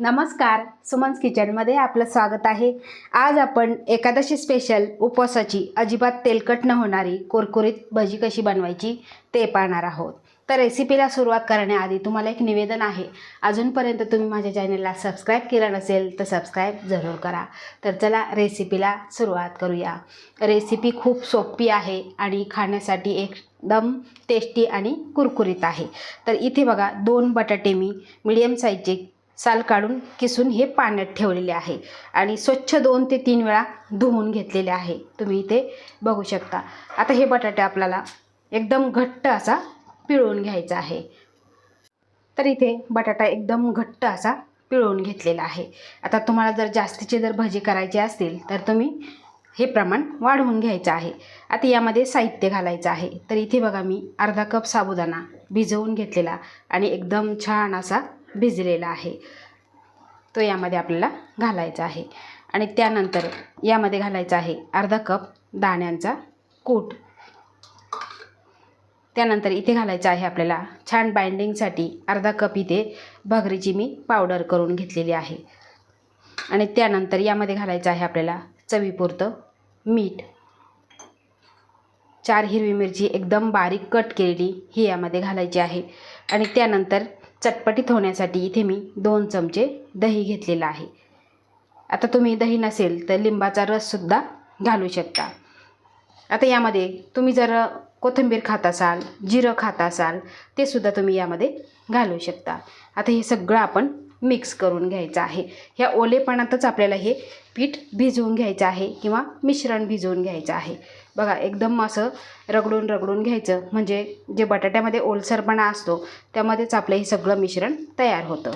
नमस्कार सुमन्स किचनमध्ये आपलं स्वागत आहे. आज आपण एकादशी स्पेशल उपवासाची अजिबात तेलकट न होणारी कुरकुरीत भजी कशी बनवायची ते पाहणार आहोत. तर रेसिपीला सुरुवात करण्याआधी तुम्हाला एक निवेदन आहे. अजूनपर्यंत तुम्ही माझ्या चॅनलला सबस्क्राईब केलं नसेल तर सबस्क्राईब जरूर करा. तर चला रेसिपीला सुरुवात करूया. रेसिपी खूप सोपी आहे आणि खाण्यासाठी एकदम टेस्टी आणि कुरकुरीत आहे. तर इथे बघा दोन बटाटे मी मिडियम साईजचे साल काढून किसून हे पाण्यात ठेवलेले आहे. आणि स्वच्छ दोन ते तीन वेळा धुवून घेतलेले आहे. तुम्ही इथे बघू शकता. आता हे बटाटे आपल्याला एकदम घट्ट असा पिळून घ्यायचा आहे. तर इथे बटाटा एकदम घट्ट असा पिळून घेतलेला आहे. आता तुम्हाला जर जास्तीचे जर भजी करायचे असतील तर तुम्ही हे प्रमाण वाढवून घ्यायचं आहे. आता यामध्ये साहित्य घालायचं आहे. तर इथे बघा मी अर्धा कप साबुदाणा भिजवून घेतलेला आणि एकदम छान असा भिजलेला आहे. तो यामध्ये आपल्याला घालायचा आहे. आणि त्यानंतर यामध्ये घालायचा आहे अर्धा कप दाण्यांचा कूट. त्यानंतर इथे घालायचं आहे आपल्याला छान बाइंडिंगसाठी अर्धा कप इथे भगरीची मी पावडर करून घेतलेली आहे. आणि त्यानंतर यामध्ये घालायचं आहे आपल्याला चवीपुरतं मीठ. चार हिरवी मिरची एकदम बारीक कट केलेली ही यामध्ये घालायची आहे. आणि त्यानंतर चटपटीत होण्यासाठी इथे मी दोन चमचे दही घेतलेलं आहे. आता तुम्ही दही नसेल तर लिंबाचा रससुद्धा घालू शकता. आता यामध्ये तुम्ही जर कोथिंबीर खात असाल जिरं खात असाल ते सुद्धा तुम्ही यामध्ये घालू शकता. आता हे सगळं आपण मिक्स करून घ्यायचं आहे. ह्या ओलेपणातच आपल्याला हे पीठ भिजवून घ्यायचं आहे किंवा मिश्रण भिजवून घ्यायचं आहे. बघा एकदम असं रगडून रगडून घ्यायचं. म्हणजे जे बटाट्यामध्ये ओलसरपणा असतो त्यामध्येच आपलं हे सगळं मिश्रण तयार होतं.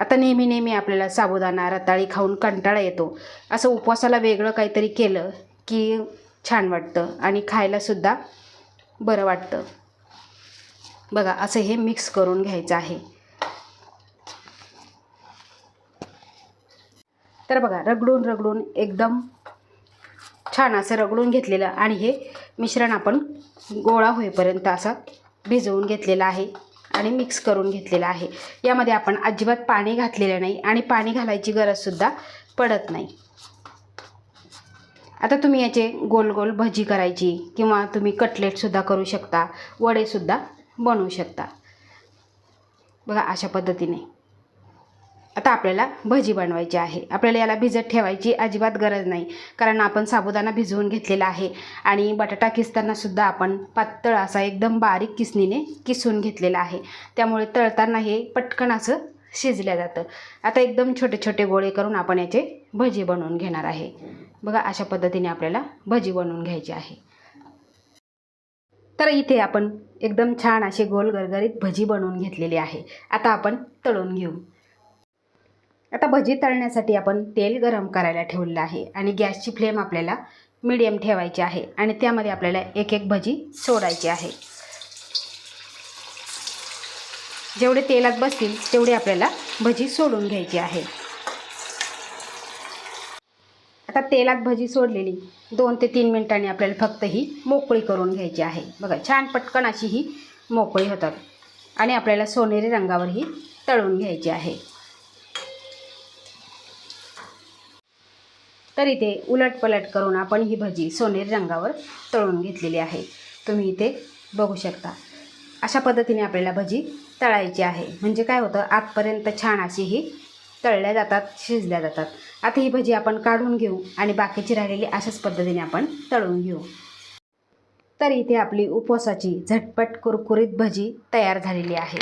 आता नेहमी नेहमी आपल्याला साबुदाणा रताळी खाऊन कंटाळा येतो. असं उपवासाला वेगळं काहीतरी केलं की छान वाटतं आणि खायलासुद्धा बरं वाटतं. बघा असं हे मिक्स करून घ्यायचं आहे. तर बघा रगडून रगडून एकदम छान असं रगडून घेतलेलं आणि हे मिश्रण आपण गोळा होईपर्यंत असं भिजवून घेतलेलं आहे आणि मिक्स करून घेतलेलं आहे. यामध्ये आपण अजिबात पाणी घातलेलं नाही आणि पाणी घालायची गरजसुद्धा पडत नाही. आता तुम्ही याचे गोल गोल भजी करायची किंवा तुम्ही कटलेटसुद्धा करू शकता वडेसुद्धा बनवू शकता. बघा अशा पद्धतीने. आता आपल्याला भजी बनवायची आहे. आपल्याला याला भिजत ठेवायची अजिबात गरज नाही. कारण आपण साबुदाणा भिजवून घेतलेला आहे आणि बटाटा किसतानासुद्धा आपण पातळ असा एकदम बारीक किसणीने किसून घेतलेला आहे. त्यामुळे तळताना हे पटकन असं शिजल्या जातं. आता एकदम छोटे छोटे गोळे करून आपण याचे भजी बनवून घेणार आहे. बघा अशा पद्धतीने आपल्याला भजी बनवून घ्यायची आहे. तर इथे आपण एकदम छान असे गोल गरगरीत भजी बनवून घेतलेली आहे. आता आपण तळून घेऊ. आता भजी तळण्यासाठी आपण तेल गरम करायला ठेवलेलं आहे आणि गॅसची फ्लेम आपल्याला मिडियम ठेवायची आहे आणि त्यामध्ये आपल्याला एक एक भजी सोडायची आहे. जेवढे तेलात बसतील तेवढे आपल्याला भजी सोडून घ्यायची आहे. आता तेलात भजी सोडलेली दोन ते तीन मिनिटांनी आपल्याला फक्त ही मोकळी करून घ्यायची आहे. बघा छान पटकन अशी ही मोकळी होतात आणि आपल्याला सोनेरी रंगावर ही तळून घ्यायची आहे. तर इथे उलटपलट करून आपण ही भजी सोनेरी रंगावर तळून घेतलेली आहे. तुम्ही इथे बघू शकता. अशा पद्धतीने आपल्याला भजी तळायची आहे. म्हणजे काय होतं? आतपर्यंत छान अशी ही तळल्या जातात शिजल्या जातात. आता ही भजी आपण काढून घेऊ आणि बाकीची राहिलेली अशाच पद्धतीने आपण तळून घेऊ. तर इथे आपली उपवासाची झटपट कुरकुरीत भजी तयार झालेली आहे.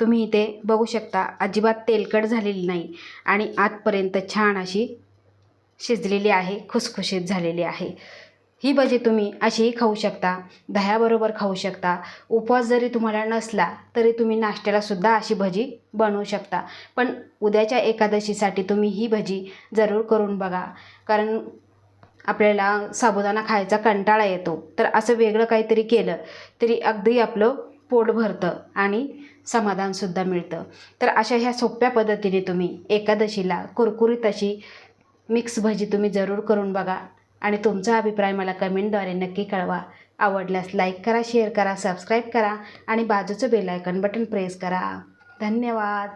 तुम्ही इथे बघू शकता अजिबात तेलकट झालेली नाही आणि आतपर्यंत छान अशी शिजलेली आहे खुसखुशीत झालेली आहे. ही भजी तुम्ही अशीही खाऊ शकता दह्याबरोबर खाऊ शकता. उपवास जरी तुम्हाला नसला तरी तुम्ही नाश्त्यालासुद्धा अशी भजी बनवू शकता. पण उद्याच्या एकादशीसाठी तुम्ही ही भजी जरूर करून बघा. कारण आपल्याला साबुदाणा खायचा कंटाळा येतो. तर असं वेगळं काहीतरी केलं तरी अगदी आपलं पोट भरतं आणि समाधानसुद्धा मिळतं. तर अशा ह्या सोप्या पद्धतीने तुम्ही एकादशीला कुरकुरीत अशी मिक्स भजी तुम्ही जरूर करून बघा आणि तुमचा अभिप्राय मला कमेंटद्वारे नक्की कळवा. आवडल्यास लाईक करा शेअर करा सबस्क्राईब करा आणि बाजूचं बेल आयकॉन बटन प्रेस करा. धन्यवाद.